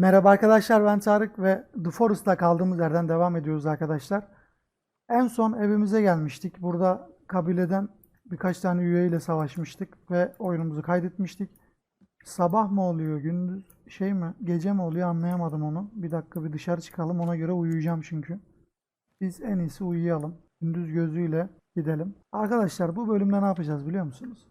Merhaba arkadaşlar ben Tarık ve The Forest'ta kaldığımız yerden devam ediyoruz arkadaşlar. En son evimize gelmiştik. Burada kabileden birkaç tane üyeyle savaşmıştık ve oyunumuzu kaydetmiştik. Sabah mı oluyor, gündüz şey mi, gece mi oluyor anlayamadım onu. Bir dakika bir dışarı çıkalım ona göre uyuyacağım çünkü. Biz en iyisi uyuyalım. Gündüz gözüyle gidelim. Arkadaşlar bu bölümde ne yapacağız biliyor musunuz?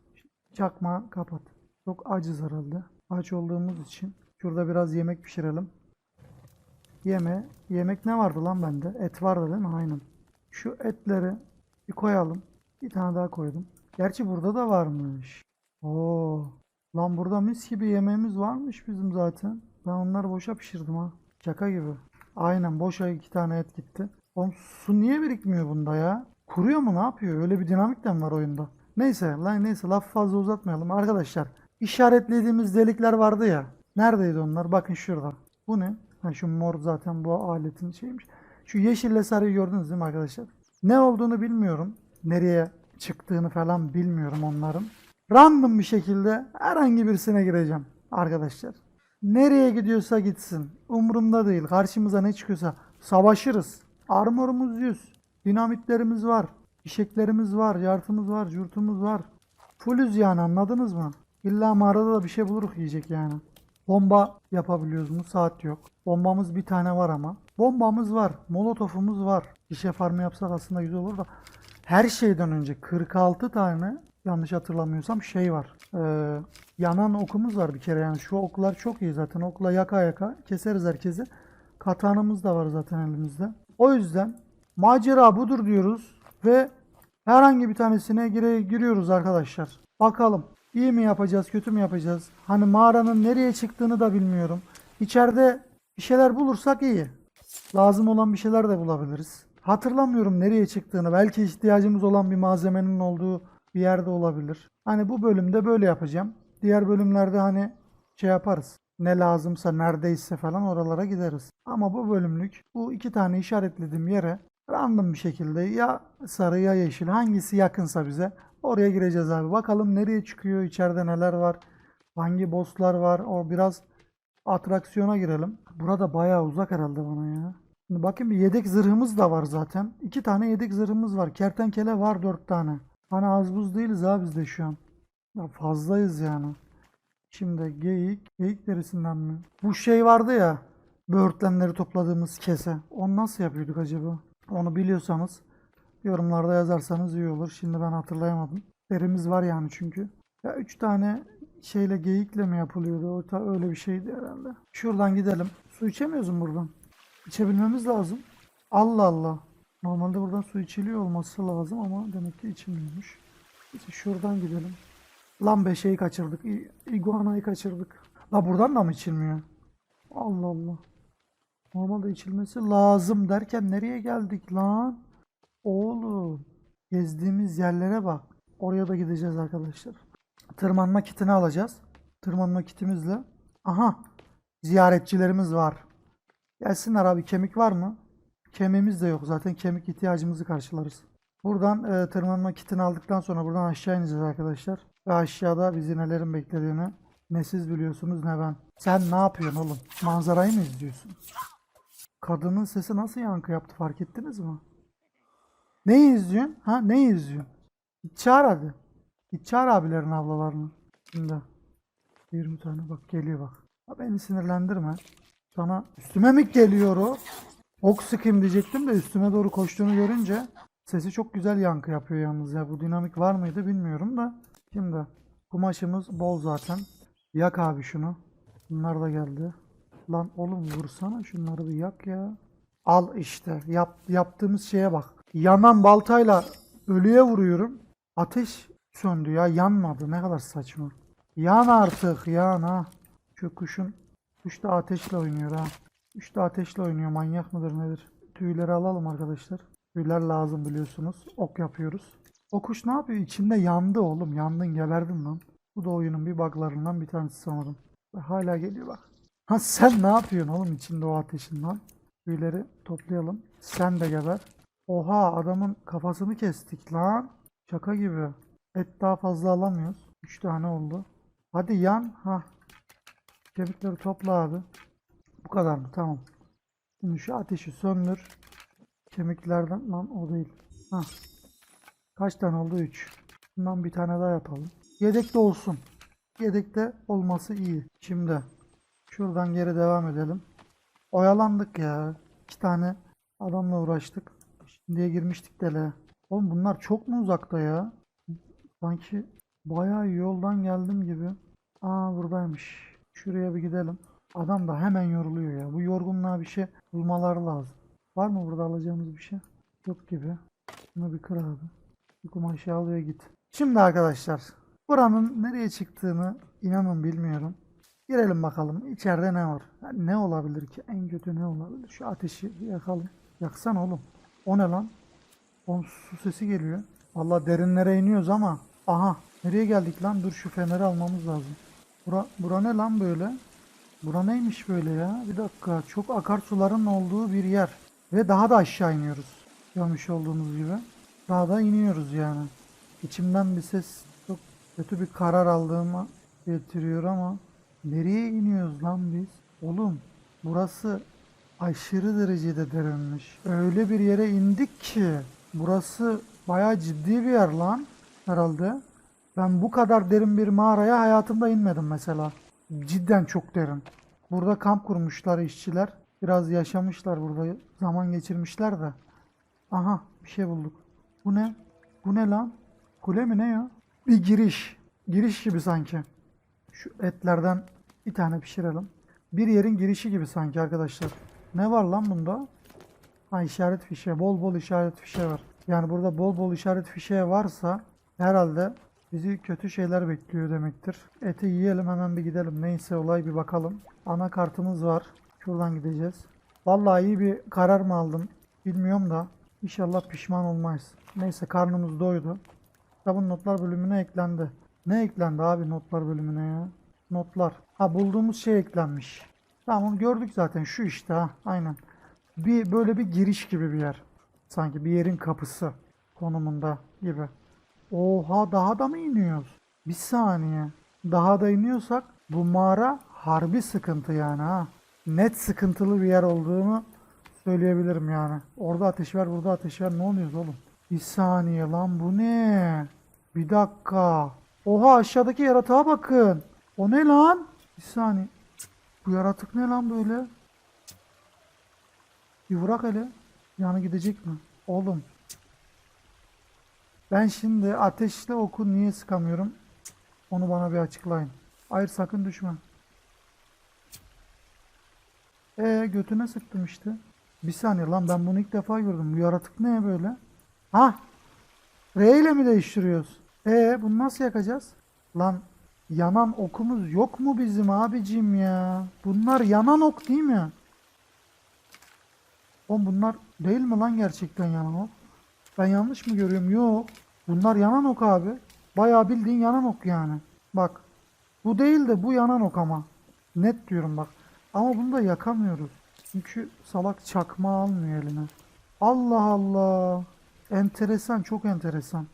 Çakma kapat. Çok acız herhalde. Aç olduğumuz için. Şurada biraz yemek pişirelim. Yeme. Yemek ne vardı lan bende? Et vardı değil mi? Aynen. Şu etleri bir koyalım. Bir tane daha koydum. Gerçi burada da varmış. Oo. Lan burada mis gibi yemeğimiz varmış bizim zaten. Ben onları boşa pişirdim ha. Şaka gibi. Aynen boşa iki tane et gitti. Oğlum su niye birikmiyor bunda ya? Kuruyor mu ne yapıyor? Öyle bir dinamik de mi var oyunda? Neyse lan neyse laf fazla uzatmayalım. Arkadaşlar işaretlediğimiz delikler vardı ya. Neredeydi onlar? Bakın şurada. Bu ne? Ha, şu mor zaten bu aletin şeymiş. Şu yeşille sarıyı gördünüz değil mi arkadaşlar? Ne olduğunu bilmiyorum. Nereye çıktığını falan bilmiyorum onların. Random bir şekilde herhangi birisine gireceğim arkadaşlar. Nereye gidiyorsa gitsin. Umurumda değil. Karşımıza ne çıkıyorsa savaşırız. Armorumuz 100. Dinamitlerimiz var. Fişeklerimiz var. Yartımız var. Curtumuz var. Fullüz yani anladınız mı? İlla mağarada da bir şey buluruz yiyecek yani. Bomba yapabiliyoruz mu? Saat yok. Bombamız bir tane var ama. Bombamız var. Molotofumuz var. Şişe farmı yapsak aslında güzel olur da. Her şeyden önce 46 tane yanlış hatırlamıyorsam şey var. Ee, yanan okumuz var bir kere yani. Şu oklar çok iyi zaten. Okla yaka yaka keseriz herkesi. Katanımız da var zaten elimizde. O yüzden macera budur diyoruz ve herhangi bir tanesine gire, giriyoruz arkadaşlar. Bakalım iyi mi yapacağız, kötü mü yapacağız? Hani mağaranın nereye çıktığını da bilmiyorum. İçeride bir şeyler bulursak iyi. Lazım olan bir şeyler de bulabiliriz. Hatırlamıyorum nereye çıktığını. Belki ihtiyacımız olan bir malzemenin olduğu bir yerde olabilir. Hani bu bölümde böyle yapacağım. Diğer bölümlerde hani şey yaparız. Ne lazımsa neredeyse falan oralara gideriz. Ama bu bölümlük bu iki tane işaretlediğim yere random bir şekilde ya sarı ya yeşil hangisi yakınsa bize oraya gireceğiz abi. Bakalım nereye çıkıyor, içeride neler var, hangi bosslar var. O biraz atraksiyona girelim. Burada bayağı uzak herhalde bana ya. Şimdi bakayım bir yedek zırhımız da var zaten. İki tane yedek zırhımız var. Kertenkele var dört tane. Hani az buz değiliz abi biz de şu an. Ya fazlayız yani. Şimdi geyik. Geyik derisinden mi? Bu şey vardı ya. Böğürtlenleri topladığımız kese. Onu nasıl yapıyorduk acaba? Onu biliyorsanız yorumlarda yazarsanız iyi olur. Şimdi ben hatırlayamadım. Derimiz var yani çünkü. Ya üç tane şeyle geyikle mi yapılıyordu? O ta- öyle bir şeydi herhalde. Şuradan gidelim. Su içemiyoruz mu buradan? İçebilmemiz lazım. Allah Allah. Normalde buradan su içiliyor olması lazım ama demek ki içilmiyormuş. Neyse şuradan gidelim. Lan be şeyi kaçırdık. İ- iguanayı kaçırdık. La buradan da mı içilmiyor? Allah Allah. Normalde içilmesi lazım derken nereye geldik lan? Oğlum. Gezdiğimiz yerlere bak. Oraya da gideceğiz arkadaşlar. Tırmanma kitini alacağız. Tırmanma kitimizle. Aha. Ziyaretçilerimiz var. Gelsinler abi kemik var mı? Kemiğimiz de yok zaten kemik ihtiyacımızı karşılarız. Buradan e, tırmanma kitini aldıktan sonra buradan aşağı ineceğiz arkadaşlar. Ve aşağıda bizi nelerin beklediğini ne siz biliyorsunuz ne ben. Sen ne yapıyorsun oğlum? Manzarayı mı izliyorsun? Kadının sesi nasıl yankı yaptı fark ettiniz mi? Ne izliyorsun? Ha ne izliyorsun? Git çağır hadi. Çağır abilerin ablalarını. Şimdi 20 tane bak geliyor bak. Ha, beni sinirlendirme. Sana üstüme mi geliyor o? Ok sıkayım diyecektim de üstüme doğru koştuğunu görünce sesi çok güzel yankı yapıyor yalnız ya. Bu dinamik var mıydı bilmiyorum da. Şimdi kumaşımız bol zaten. Yak abi şunu. Bunlar da geldi. Lan oğlum vursana şunları bir yak ya. Al işte. Yap, yaptığımız şeye bak. Yanan baltayla ölüye vuruyorum. Ateş söndü ya. Yanmadı. Ne kadar saçma. Yan artık yan ha. Şu kuşun kuş ateşle oynuyor ha. Kuş ateşle oynuyor. Manyak mıdır nedir? Tüyleri alalım arkadaşlar. Tüyler lazım biliyorsunuz. Ok yapıyoruz. O kuş ne yapıyor? İçinde yandı oğlum. Yandın geberdin lan. Bu da oyunun bir buglarından bir tanesi sanırım. Ve Hala geliyor bak. Ha sen ne yapıyorsun oğlum içinde o ateşin lan? Tüyleri toplayalım. Sen de geber. Oha adamın kafasını kestik lan. Şaka gibi. Et daha fazla alamıyoruz. 3 tane oldu. Hadi yan. Ha. Kemikleri topla abi. Bu kadar mı? Tamam. Şimdi şu ateşi söndür. Kemiklerden lan o değil. Hah. Kaç tane oldu? 3. Bundan bir tane daha yapalım. Yedekte olsun. Yedekte olması iyi. Şimdi şuradan geri devam edelim. Oyalandık ya. İki tane adamla uğraştık. Şimdiye girmiştik dele. Oğlum bunlar çok mu uzakta ya? Sanki bayağı yoldan geldim gibi. Aa buradaymış. Şuraya bir gidelim. Adam da hemen yoruluyor ya. Bu yorgunluğa bir şey bulmaları lazım. Var mı burada alacağımız bir şey? Yok gibi. Bunu bir kır abi. Bir kumaşı al git. Şimdi arkadaşlar buranın nereye çıktığını inanın bilmiyorum. Girelim bakalım içeride ne var? Ya ne olabilir ki? En kötü ne olabilir? Şu ateşi yakalım. Yaksana oğlum. O ne lan? Oğlum su sesi geliyor. Vallahi derinlere iniyoruz ama. Aha nereye geldik lan? Dur şu feneri almamız lazım. Bura, bura ne lan böyle? Bura neymiş böyle ya? Bir dakika. Çok akarsuların olduğu bir yer. Ve daha da aşağı iniyoruz. Görmüş olduğunuz gibi. Daha da iniyoruz yani. İçimden bir ses çok kötü bir karar aldığımı getiriyor ama nereye iniyoruz lan biz? Oğlum burası aşırı derecede derinmiş. Öyle bir yere indik ki burası bayağı ciddi bir yer lan herhalde. Ben bu kadar derin bir mağaraya hayatımda inmedim mesela. Cidden çok derin. Burada kamp kurmuşlar işçiler. Biraz yaşamışlar burada. Zaman geçirmişler de. Aha bir şey bulduk. Bu ne? Bu ne lan? Kule mi ne ya? Bir giriş. Giriş gibi sanki. Şu etlerden bir tane pişirelim. Bir yerin girişi gibi sanki arkadaşlar. Ne var lan bunda? Ha işaret fişe. Bol bol işaret fişe var. Yani burada bol bol işaret fişe varsa herhalde bizi kötü şeyler bekliyor demektir. Eti yiyelim hemen bir gidelim. Neyse olay bir bakalım. Ana kartımız var. Şuradan gideceğiz. Vallahi iyi bir karar mı aldım bilmiyorum da inşallah pişman olmayız. Neyse karnımız doydu. Kitabın notlar bölümüne eklendi. Ne eklendi abi notlar bölümüne ya? Notlar. Ha bulduğumuz şey eklenmiş. Tamam onu gördük zaten şu işte ha aynen. Bir böyle bir giriş gibi bir yer. Sanki bir yerin kapısı konumunda gibi. Oha daha da mı iniyoruz? Bir saniye. Daha da iniyorsak bu mağara harbi sıkıntı yani ha. Net sıkıntılı bir yer olduğunu söyleyebilirim yani. Orada ateş var, burada ateş var. Ne oluyoruz oğlum? Bir saniye lan bu ne? Bir dakika. Oha aşağıdaki yaratığa bakın. O ne lan? Bir saniye. Bu yaratık ne lan böyle? Bir bırak hele. Yanı gidecek mi? Oğlum. Ben şimdi ateşle oku niye sıkamıyorum? Onu bana bir açıklayın. Hayır sakın düşme. E götüne sıktım işte. Bir saniye lan ben bunu ilk defa gördüm. Bu yaratık ne böyle? Ha? R ile mi değiştiriyoruz? E bunu nasıl yakacağız? Lan yanan okumuz yok mu bizim abicim ya? Bunlar yanan ok değil mi? Oğlum bunlar değil mi lan gerçekten yanan ok? Ben yanlış mı görüyorum? Yok. Bunlar yanan ok abi. Bayağı bildiğin yanan ok yani. Bak. Bu değil de bu yanan ok ama. Net diyorum bak. Ama bunu da yakamıyoruz. Çünkü salak çakma almıyor eline. Allah Allah. Enteresan, çok enteresan.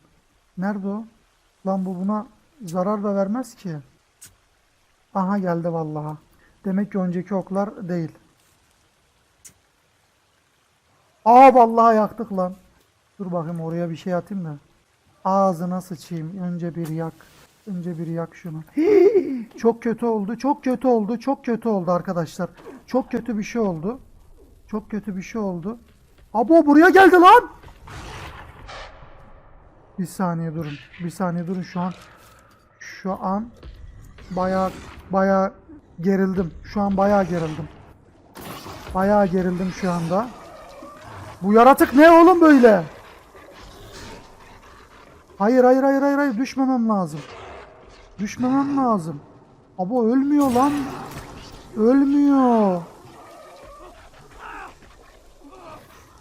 Nerede o? Lan bu buna zarar da vermez ki. Aha geldi vallaha. Demek ki önceki oklar değil. Aa vallahi yaktık lan. Dur bakayım oraya bir şey atayım da. Ağzına sıçayım. Önce bir yak. Önce bir yak şunu. Hii! çok kötü oldu. Çok kötü oldu. Çok kötü oldu arkadaşlar. Çok kötü bir şey oldu. Çok kötü bir şey oldu. Abo buraya geldi lan. Bir saniye durun. Bir saniye durun şu an. Şu an bayağı bayağı gerildim. Şu an bayağı gerildim. Bayağı gerildim şu anda. Bu yaratık ne oğlum böyle? Hayır hayır hayır hayır hayır düşmemem lazım. Düşmemem lazım. Abo ölmüyor lan. Ölmüyor.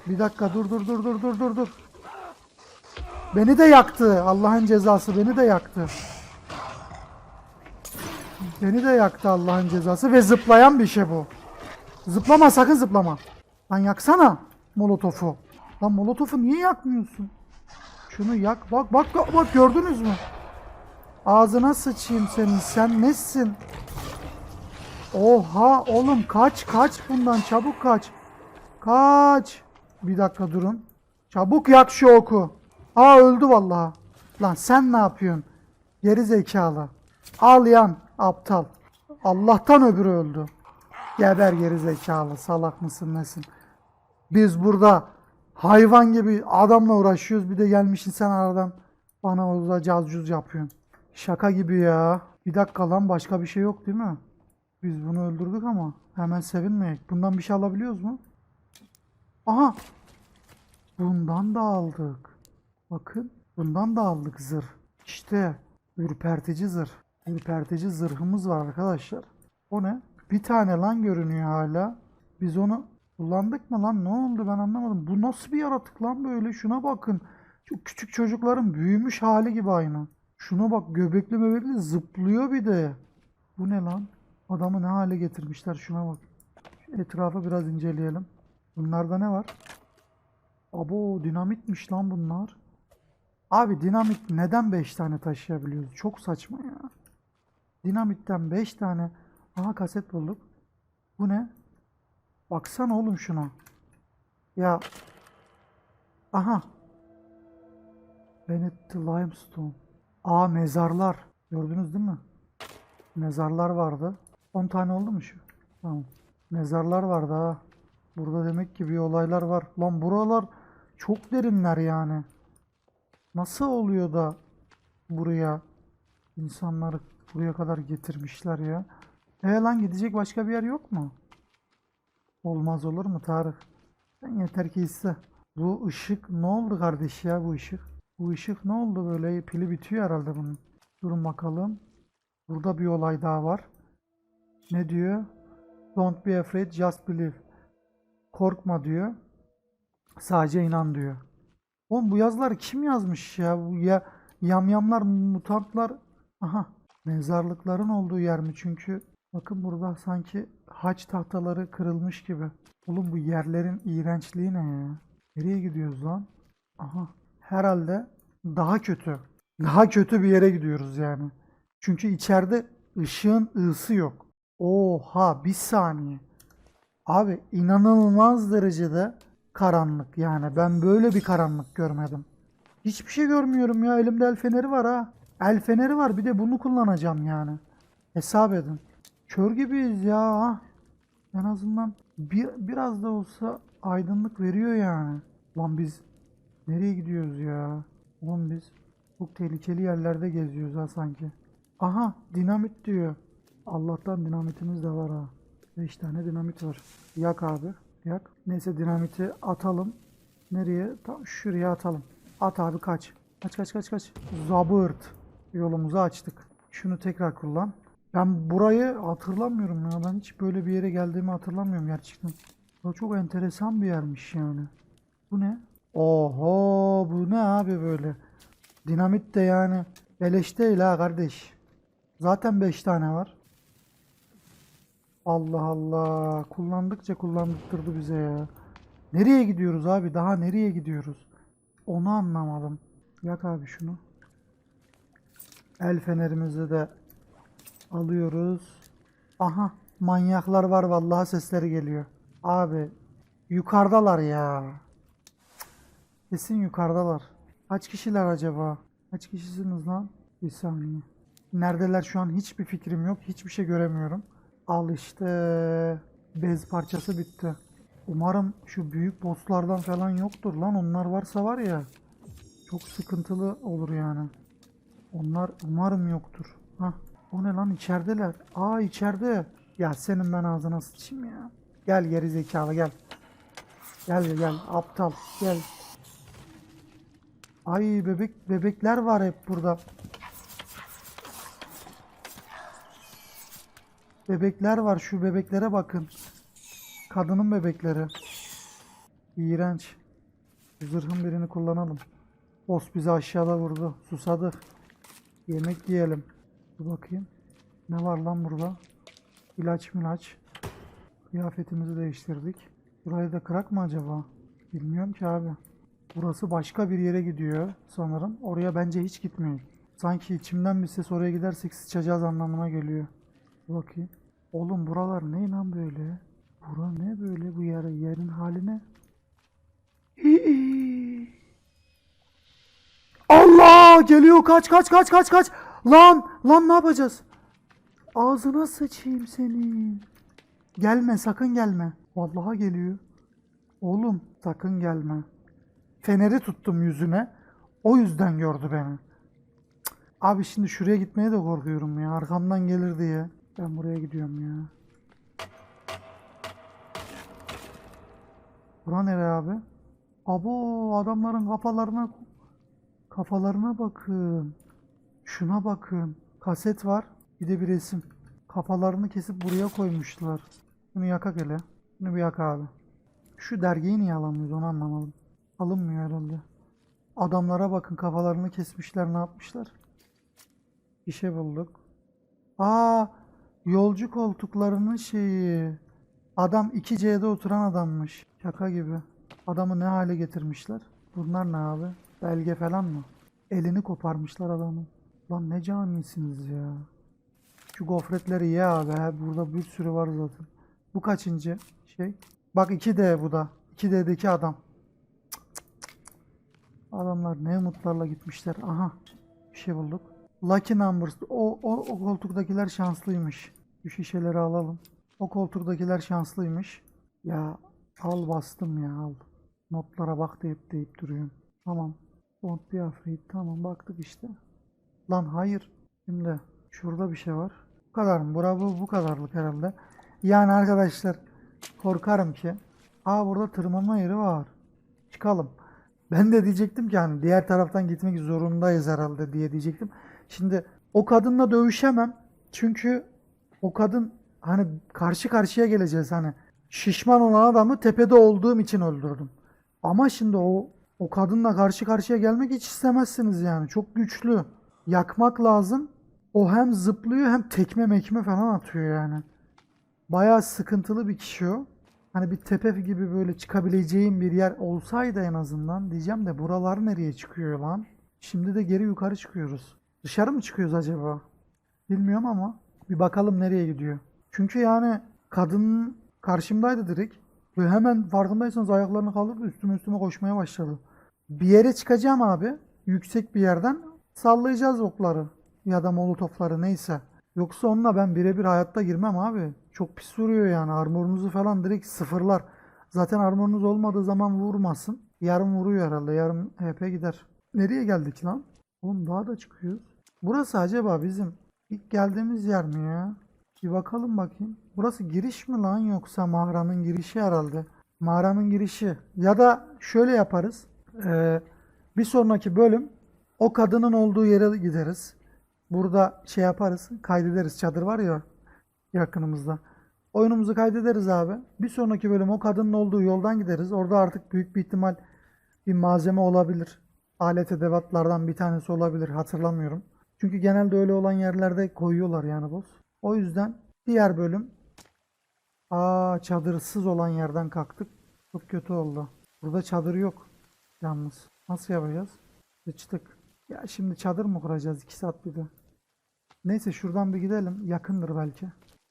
Bir dakika dur dur dur dur dur dur dur. Beni de yaktı. Allah'ın cezası beni de yaktı. Beni de yaktı Allah'ın cezası ve zıplayan bir şey bu. Zıplama sakın zıplama. Lan yaksana molotofu. Lan molotofu niye yakmıyorsun? Şunu yak. Bak bak bak, gördünüz mü? Ağzına sıçayım senin. Sen nesin? Oha oğlum kaç kaç bundan çabuk kaç. Kaç. Bir dakika durun. Çabuk yak şu oku. Aa öldü vallahi. Lan sen ne yapıyorsun? Geri zekalı. Al yan aptal. Allah'tan öbürü öldü. Geber geri zekalı. Salak mısın nesin? Biz burada hayvan gibi adamla uğraşıyoruz. Bir de gelmişsin sen aradan bana orada cazcuz yapıyorsun. Şaka gibi ya. Bir dakika lan başka bir şey yok değil mi? Biz bunu öldürdük ama hemen sevinmeyek. Bundan bir şey alabiliyoruz mu? Aha! Bundan da aldık. Bakın bundan da aldık zırh. İşte ürpertici zırh. Ürpertici zırhımız var arkadaşlar. O ne? Bir tane lan görünüyor hala. Biz onu kullandık mı lan? Ne oldu ben anlamadım. Bu nasıl bir yaratık lan böyle? Şuna bakın. Şu küçük çocukların büyümüş hali gibi aynı. Şuna bak göbekli bebekli zıplıyor bir de. Bu ne lan? Adamı ne hale getirmişler şuna bak. Şu etrafı biraz inceleyelim. Bunlarda ne var? Abo dinamitmiş lan bunlar. Abi dinamit neden 5 tane taşıyabiliyoruz? Çok saçma ya. Dinamitten 5 tane. Aha kaset bulduk. Bu ne? Baksana oğlum şuna. Ya. Aha. Bennett Limestone. Aa mezarlar. Gördünüz değil mi? Mezarlar vardı. 10 tane oldu mu şu? Tamam. Mezarlar vardı ha. Burada demek ki bir olaylar var. Lan buralar çok derinler yani. Nasıl oluyor da buraya insanları buraya kadar getirmişler ya? E lan gidecek başka bir yer yok mu? Olmaz olur mu Tarık? Sen yeter ki iste. Bu ışık ne oldu kardeş ya bu ışık? Bu ışık ne oldu böyle? Pili bitiyor herhalde bunun. Durun bakalım. Burada bir olay daha var. Ne diyor? Don't be afraid, just believe. Korkma diyor. Sadece inan diyor. Oğlum bu yazıları kim yazmış ya? Bu ya yamyamlar, mutantlar. Aha. Mezarlıkların olduğu yer mi? Çünkü bakın burada sanki haç tahtaları kırılmış gibi. Oğlum bu yerlerin iğrençliği ne ya? Nereye gidiyoruz lan? Aha. Herhalde daha kötü. Daha kötü bir yere gidiyoruz yani. Çünkü içeride ışığın ısı yok. Oha bir saniye. Abi inanılmaz derecede karanlık yani. Ben böyle bir karanlık görmedim. Hiçbir şey görmüyorum ya. Elimde el feneri var ha. El feneri var bir de bunu kullanacağım yani. Hesap edin. Kör gibiyiz ya. En azından bir, biraz da olsa aydınlık veriyor yani. Lan biz nereye gidiyoruz ya? Oğlum biz çok tehlikeli yerlerde geziyoruz ha sanki. Aha dinamit diyor. Allah'tan dinamitimiz de var ha. 5 tane dinamit var. Yak abi. Yak. Neyse dinamiti atalım. Nereye? Tam şuraya atalım. At abi kaç. Kaç kaç kaç kaç. Zabırt. Yolumuzu açtık. Şunu tekrar kullan. Ben burayı hatırlamıyorum ya. Ben hiç böyle bir yere geldiğimi hatırlamıyorum gerçekten. Bu çok enteresan bir yermiş yani. Bu ne? Oho bu ne abi böyle? Dinamit de yani beleş değil ha kardeş. Zaten 5 tane var. Allah Allah. Kullandıkça kullandırdı bize ya. Nereye gidiyoruz abi? Daha nereye gidiyoruz? Onu anlamadım. Yak abi şunu. El fenerimizi de alıyoruz. Aha. Manyaklar var vallahi sesleri geliyor. Abi. Yukarıdalar ya. Kesin yukarıdalar. Kaç kişiler acaba? Kaç kişisiniz lan? Bir saniye. Neredeler şu an hiçbir fikrim yok. Hiçbir şey göremiyorum. Al işte. Bez parçası bitti. Umarım şu büyük bosslardan falan yoktur lan. Onlar varsa var ya. Çok sıkıntılı olur yani. Onlar umarım yoktur. Hah. O ne lan içerideler. Aa içeride. Ya senin ben ağzına sıçayım ya. Gel geri zekalı gel. Gel gel aptal gel. Ay bebek bebekler var hep burada. Bebekler var şu bebeklere bakın. Kadının bebekleri. İğrenç. Zırhın birini kullanalım. Boss bizi aşağıda vurdu. Susadık. Yemek yiyelim. Dur bakayım. Ne var lan burada? İlaç milaç. Kıyafetimizi değiştirdik. Burayı da kırak mı acaba? Bilmiyorum ki abi. Burası başka bir yere gidiyor sanırım. Oraya bence hiç gitmeyin. Sanki içimden bir ses oraya gidersek sıçacağız anlamına geliyor. Bakayım. Oğlum buralar ne lan böyle? Bura ne böyle bu yer, yerin haline? Geliyor kaç kaç kaç kaç kaç. Lan lan ne yapacağız? Ağzına sıçayım senin. Gelme sakın gelme. Vallahi geliyor. Oğlum sakın gelme. Feneri tuttum yüzüne. O yüzden gördü beni. Cık. Abi şimdi şuraya gitmeye de korkuyorum ya. Arkamdan gelir diye. Ben buraya gidiyorum ya. Bura nere abi? Abo adamların kafalarına kafalarına bakın. Şuna bakın. Kaset var. Bir de bir resim. Kafalarını kesip buraya koymuşlar. Bunu yakak hele. Bunu bir yak abi. Şu dergiyi niye alamıyoruz onu anlamadım. Alınmıyor herhalde. Adamlara bakın kafalarını kesmişler ne yapmışlar. Bir şey bulduk. Aa yolcu koltuklarının şeyi. Adam 2C'de oturan adammış. Şaka gibi. Adamı ne hale getirmişler? Bunlar ne abi? Belge falan mı? Elini koparmışlar adamın. Lan ne canisiniz ya. Şu gofretleri ye abi. Burada bir sürü var zaten. Bu kaçıncı şey? Bak 2D bu da. 2D'deki adam. Adamlar ne umutlarla gitmişler. Aha. Bir şey bulduk. Lucky numbers. O, o, o koltuktakiler şanslıymış. Şu şişeleri alalım. O koltuktakiler şanslıymış. Ya al bastım ya al. Notlara bak deyip deyip duruyorum. Tamam. Don't be afraid. Tamam baktık işte. Lan hayır. Şimdi şurada bir şey var. Bu kadar mı? Bura bu, bu kadarlık herhalde. Yani arkadaşlar korkarım ki. Aa burada tırmanma yeri var. Çıkalım. Ben de diyecektim ki hani diğer taraftan gitmek zorundayız herhalde diye diyecektim. Şimdi o kadınla dövüşemem. Çünkü o kadın hani karşı karşıya geleceğiz hani. Şişman olan adamı tepede olduğum için öldürdüm. Ama şimdi o o kadınla karşı karşıya gelmek hiç istemezsiniz yani. Çok güçlü. Yakmak lazım. O hem zıplıyor hem tekme mekme falan atıyor yani. Bayağı sıkıntılı bir kişi o. Hani bir tepe gibi böyle çıkabileceğim bir yer olsaydı en azından diyeceğim de buralar nereye çıkıyor lan? Şimdi de geri yukarı çıkıyoruz. Dışarı mı çıkıyoruz acaba? Bilmiyorum ama bir bakalım nereye gidiyor. Çünkü yani kadın karşımdaydı direkt. Ve hemen farkındaysanız ayaklarını kaldırdı üstüme üstüme koşmaya başladı. Bir yere çıkacağım abi. Yüksek bir yerden sallayacağız okları. Ya da molotofları neyse. Yoksa onunla ben birebir hayatta girmem abi. Çok pis vuruyor yani. Armorunuzu falan direkt sıfırlar. Zaten armorunuz olmadığı zaman vurmasın. Yarım vuruyor herhalde. Yarım HP gider. Nereye geldik lan? Oğlum daha da çıkıyoruz. Burası acaba bizim ilk geldiğimiz yer mi ya? Bir bakalım bakayım. Burası giriş mi lan yoksa mağaranın girişi herhalde. Mağaranın girişi. Ya da şöyle yaparız. Ee, bir sonraki bölüm o kadının olduğu yere gideriz. Burada şey yaparız. Kaydederiz. Çadır var ya yakınımızda. Oyunumuzu kaydederiz abi. Bir sonraki bölüm o kadının olduğu yoldan gideriz. Orada artık büyük bir ihtimal bir malzeme olabilir. Alet edevatlardan bir tanesi olabilir. Hatırlamıyorum. Çünkü genelde öyle olan yerlerde koyuyorlar yani boss. O yüzden diğer bölüm Aa çadırsız olan yerden kalktık. Çok kötü oldu. Burada çadır yok. Yalnız. Nasıl yapacağız? Sıçtık. Ya şimdi çadır mı kuracağız? 2 saat bir de. Neyse şuradan bir gidelim. Yakındır belki.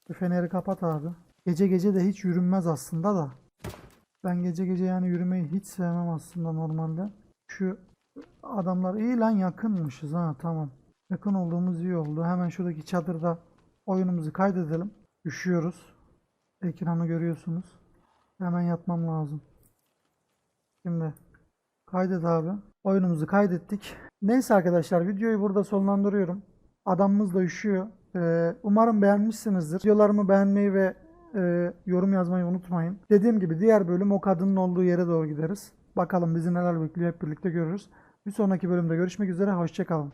Bir feneri kapat abi. Gece gece de hiç yürünmez aslında da. Ben gece gece yani yürümeyi hiç sevmem aslında normalde. Şu adamlar iyi lan yakınmışız ha tamam. Yakın olduğumuz iyi oldu. Hemen şuradaki çadırda oyunumuzu kaydedelim. Üşüyoruz. Ekranı görüyorsunuz. Hemen yatmam lazım. Şimdi kaydet abi. Oyunumuzu kaydettik. Neyse arkadaşlar videoyu burada sonlandırıyorum. Adamımız da üşüyor. Ee, umarım beğenmişsinizdir. Videolarımı beğenmeyi ve e, yorum yazmayı unutmayın. Dediğim gibi diğer bölüm o kadının olduğu yere doğru gideriz. Bakalım bizi neler bekliyor hep birlikte görürüz. Bir sonraki bölümde görüşmek üzere. Hoşçakalın.